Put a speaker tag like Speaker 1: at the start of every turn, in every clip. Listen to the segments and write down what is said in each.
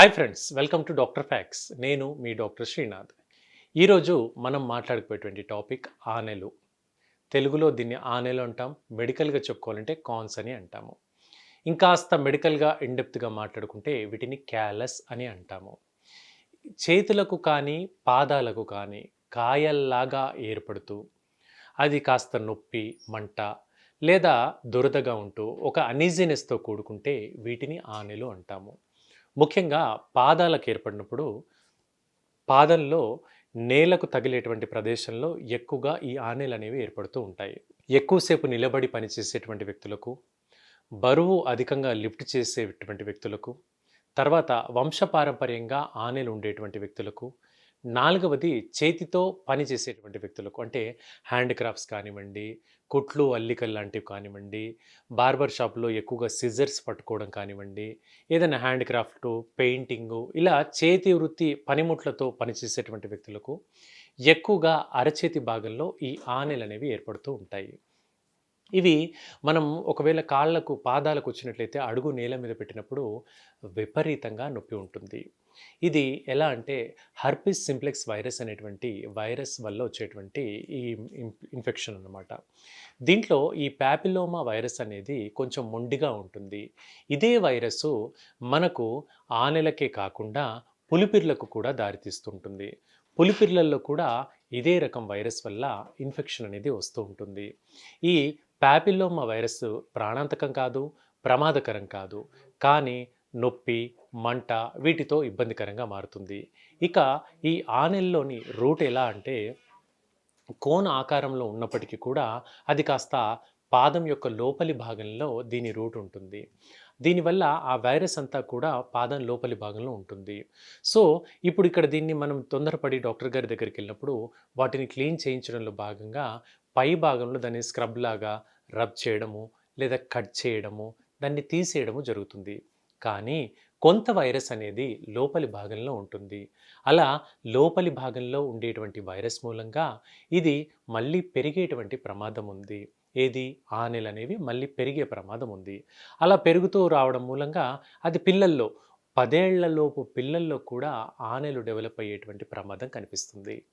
Speaker 1: Hi friends welcome to doctor facts నేను మీ doctor Srinath ఈరోజు మనం మాట్లాడుకునేటువంటి టాపిక్ ఆనెలు. తెలుగులో దీన్ని ఆనెలు అంటాం మెడికల్గా చెప్పుకోవాలంటే కాన్స్ అని అంటాము. ఇంకాస్త మెడికల్గా ఇండెప్త్గా మాట్లాడుకుంటే వీటిని క్యాలస్ అని అంటాము. చేతులకు కానీ పాదాలకు కానీ కాయల్లాగా ఏర్పడుతూ అది కాస్త నొప్పి మంట లేదా దురదగా ఉంటూ ఒక అనీజినెస్తో కూడుకుంటే వీటిని ఆనెలు అంటాము. ముఖ్యంగా పాదాలకు ఏర్పడినప్పుడు పాదంలో నేలకు తగిలేటువంటి ప్రదేశంలో ఎక్కువగా ఈ ఆనెలు అనేవి ఏర్పడుతూ ఉంటాయి. ఎక్కువసేపు నిలబడి పనిచేసేటువంటి వ్యక్తులకు బరువు అధికంగా లిఫ్ట్ చేసేటువంటి వ్యక్తులకు తర్వాత వంశపారంపర్యంగా ఆనెలు ఉండేటువంటి వ్యక్తులకు నాలుగవది చేతితో పని చేసేటువంటి వ్యక్తులకు అంటే హ్యాండ్ క్రాఫ్ట్స్ కానివ్వండి కుట్లు అల్లికలు లాంటివి కానివ్వండి బార్బర్ షాప్లో ఎక్కువగా సిజర్స్ పట్టుకోవడం కానివ్వండి ఏదైనా హ్యాండ్ క్రాఫ్ట్ పెయింటింగు ఇలా చేతి వృత్తి పనిముట్లతో పనిచేసేటువంటి వ్యక్తులకు ఎక్కువగా అరచేతి భాగంలో ఈ ఆనెలు అనేవి ఏర్పడుతూ ఉంటాయి. ఇవి మనం ఒకవేళ కాళ్ళకు పాదాలకు వచ్చినట్లయితే అడుగు నేల మీద పెట్టినప్పుడు విపరీతంగా నొప్పి ఉంటుంది. ఇది ఎలా అంటే హర్పిస్ సింప్లెక్స్ వైరస్ అనేటువంటి వైరస్ వల్ల వచ్చేటువంటి ఈ ఇన్ఫెక్షన్ అన్నమాట. దీంట్లో ఈ ప్యాపిలోమా వైరస్ అనేది కొంచెం మొండిగా ఉంటుంది. ఇదే వైరస్ మనకు ఆనెలకే కాకుండా పులిపిర్లకు కూడా దారితీస్తుంటుంది. పులిపిర్లల్లో కూడా ఇదే రకం వైరస్ వల్ల ఇన్ఫెక్షన్ అనేది వస్తూ ఉంటుంది. ఈ ప్యాపిల్లోమా వైరస్ ప్రాణాంతకం కాదు ప్రమాదకరం కాదు. కానీ నొప్పి మంట వీటితో ఇబ్బందికరంగా మారుతుంది. ఇక ఈ ఆనెల్లోని రూట్ ఎలా అంటే కోన ఆకారంలో ఉన్నప్పటికీ కూడా అది కాస్త పాదం యొక్క లోపలి భాగంలో దీని రూట్ ఉంటుంది. దీనివల్ల ఆ వైరస్ అంతా కూడా పాదం లోపలి భాగంలో ఉంటుంది. సో ఇప్పుడు ఇక్కడ దీన్ని మనం తొందరపడి డాక్టర్ గారి దగ్గరికి వెళ్ళినప్పుడు వాటిని క్లీన్ చేయించడంలో భాగంగా పై భాగంలో దాన్ని స్క్రబ్ లాగా రబ్ చేయడము లేదా కట్ చేయడము దాన్ని తీసేయడము జరుగుతుంది. కానీ కొంత వైరస్ అనేది లోపలి భాగంలో ఉంటుంది. అలా లోపలి భాగంలో ఉండేటువంటి వైరస్ మూలంగా ఇది మళ్ళీ పెరిగేటువంటి ప్రమాదం ఉంది. ఏది? ఆనెలు అనేవి మళ్ళీ పెరిగే ప్రమాదం ఉంది. అలా పెరుగుతూ రావడం మూలంగా అది పిల్లల్లో పదేళ్ళలోపు పిల్లల్లో కూడా ఆనెలు డెవలప్ అయ్యేటువంటి ప్రమాదం కనిపిస్తుంది.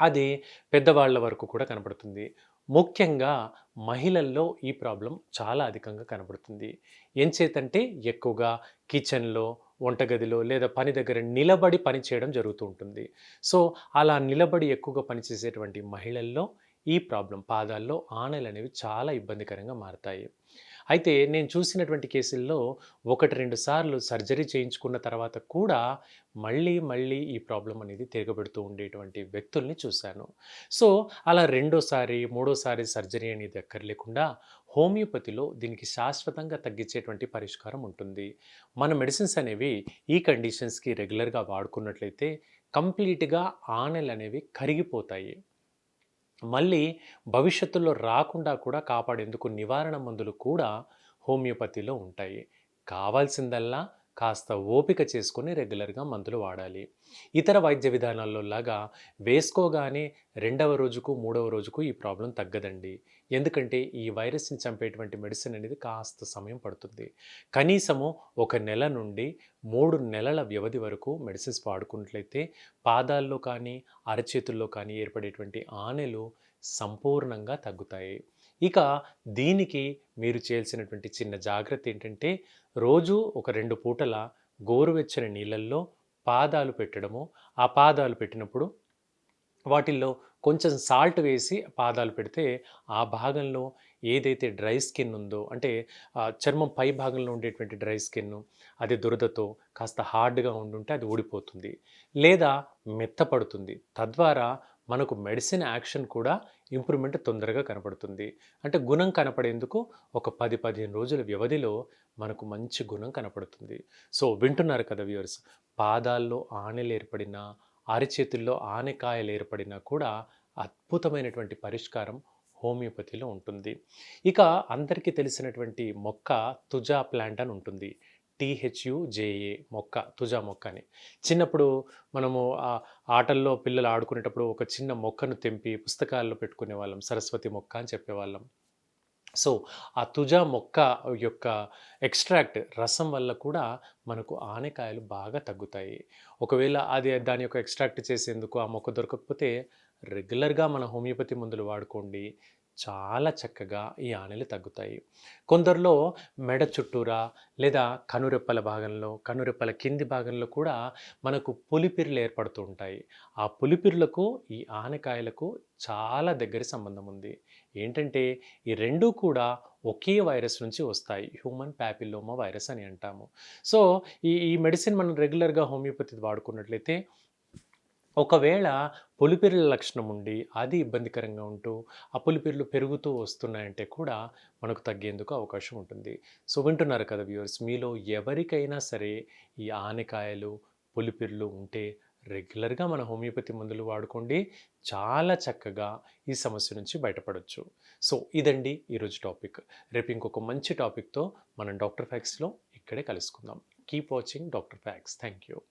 Speaker 1: అది పెద్దవాళ్ళ వరకు కూడా కనబడుతుంది. ముఖ్యంగా మహిళల్లో ఈ ప్రాబ్లం చాలా అధికంగా కనబడుతుంది. ఎంచేతంటే ఎక్కువగా కిచెన్లో వంటగదిలో లేదా పని దగ్గర నిలబడి పని చేయడం జరుగుతూ ఉంటుంది. సో అలా నిలబడి ఎక్కువగా పనిచేసేటువంటి మహిళల్లో ఈ ప్రాబ్లం పాదాల్లో ఆనలు అనేవి చాలా ఇబ్బందికరంగా మారతాయి. అయితే నేను చూసినటువంటి కేసుల్లో ఒకటి రెండు సార్లు సర్జరీ చేయించుకున్న తర్వాత కూడా మళ్ళీ మళ్ళీ ఈ ప్రాబ్లం అనేది తిరగబెడుతూ ఉండేటువంటి వ్యక్తుల్ని చూశాను. సో అలా రెండోసారి మూడోసారి సర్జరీ అనేది ఎక్కర్లేకుండా హోమియోపతిలో దీనికి శాశ్వతంగా తగ్గించేటువంటి పరిష్కారం ఉంటుంది. మన మెడిసిన్స్ అనేవి ఈ కండిషన్స్కి రెగ్యులర్గా వాడుకున్నట్లయితే కంప్లీట్గా ఆనెలు అనేవి కరిగిపోతాయి. మళ్ళీ భవిష్యత్తులో రాకుండా కూడా కాపాడేందుకు నివారణ మందులు కూడా హోమియోపతిలో ఉంటాయి. కావాల్సిందల్లా కాస్త ఓపిక చేసుకుని రెగ్యులర్గా మందులు వాడాలి. ఇతర వైద్య విధానాల్లో లాగా వేసుకోగానే రెండవ రోజుకు మూడవ రోజుకు ఈ ప్రాబ్లం తగ్గదండి. ఎందుకంటే ఈ వైరస్ని చంపేటువంటి మెడిసిన్ అనేది కాస్త సమయం పడుతుంది. కనీసము ఒక నెల నుండి మూడు నెలల వ్యవధి వరకు మెడిసిన్స్ వాడుకున్నట్లయితే పాదాల్లో కానీ అరచేతుల్లో కానీ ఏర్పడేటువంటి ఆనెలు సంపూర్ణంగా తగ్గుతాయి. ఇక దీనికి మీరు చేయాల్సినటువంటి చిన్న జాగ్రత్త ఏంటంటే రోజు ఒక రెండు పూటల గోరువెచ్చని నీళ్ళల్లో పాదాలు పెట్టడము. ఆ పాదాలు పెట్టినప్పుడు వాటిల్లో కొంచెం సాల్ట్ వేసి పాదాలు పెడితే ఆ భాగంలో ఏదైతే డ్రై స్కిన్ ఉందో అంటే చర్మం పై భాగంలో ఉండేటువంటి డ్రై స్కిన్ అది దురదతో కాస్త హార్డ్గా ఉండుంటే అది ఊడిపోతుంది. లేదా మెత్తపడుతుంది. తద్వారా మనకు మెడిసిన్ యాక్షన్ కూడా ఇంప్రూవ్మెంట్ తొందరగా కనపడుతుంది. అంటే గుణం కనపడేందుకు ఒక పది పదిహేను రోజుల వ్యవధిలో మనకు మంచి గుణం కనపడుతుంది. సో వింటున్నారు కదా వ్యూవర్స్ పాదాల్లో ఆనెలు ఏర్పడినా అరిచేతుల్లో ఆనెకాయలు ఏర్పడినా కూడా అద్భుతమైనటువంటి పరిష్కారం హోమియోపతిలో ఉంటుంది. ఇక అందరికీ తెలిసినటువంటి మొక్క తుజా ప్లాంట్ అని ఉంటుంది. టీహెచ్యుజేఏ మొక్క తుజా మొక్క అని. చిన్నప్పుడు మనము ఆ ఆటల్లో పిల్లలు ఆడుకునేటప్పుడు ఒక చిన్న మొక్కను తెంపి పుస్తకాల్లో పెట్టుకునే వాళ్ళం సరస్వతి మొక్క అని చెప్పేవాళ్ళం. సో ఆ తుజా మొక్క యొక్క ఎక్స్ట్రాక్ట్ రసం వల్ల కూడా మనకు ఆనకాయలు బాగా తగ్గుతాయి. ఒకవేళ అది దాని యొక్క ఎక్స్ట్రాక్ట్ చేసేందుకు ఆ మొక్క దొరకకపోతే రెగ్యులర్గా మన హోమియోపతి మందులు వాడుకోండి. చాలా చక్కగా ఈ ఆనెలు తగ్గుతాయి. కొందరిలో మెడ చుట్టూరా లేదా కనురెప్పల భాగంలో కనురెప్పల కింది భాగంలో కూడా మనకు పులిపిర్లు ఏర్పడుతూ ఉంటాయి. ఆ పులిపిర్లకు ఈ ఆనకాయలకు చాలా దగ్గర సంబంధం ఉంది. ఏంటంటే ఈ రెండూ కూడా ఒకే వైరస్ నుంచి వస్తాయి. హ్యూమన్ ప్యాపిల్లోమా వైరస్ అని అంటాము. సో ఈ ఈ మెడిసిన్ మనం రెగ్యులర్గా హోమియోపతి వాడుకున్నట్లయితే ఒకవేళ పులిపిర్ల లక్షణం ఉండి అది ఇబ్బందికరంగా ఉంటూ ఆ పులిపిర్లు పెరుగుతూ వస్తున్నాయంటే కూడా మనకు తగ్గేందుకు అవకాశం ఉంటుంది. సో వింటున్నారు కదా వ్యూవర్స్ మీలో ఎవరికైనా సరే ఈ ఆనకాయలు పులిపిర్లు ఉంటే రెగ్యులర్గా మన హోమియోపతి మందులు వాడుకోండి. చాలా చక్కగా ఈ సమస్య నుంచి బయటపడవచ్చు సో ఇదండి ఈరోజు టాపిక్. రేపు ఇంకొక మంచి టాపిక్తో మనం డాక్టర్ ఫ్యాక్స్లో ఇక్కడే కలుసుకుందాం. Keep watching doctor facts. Thank you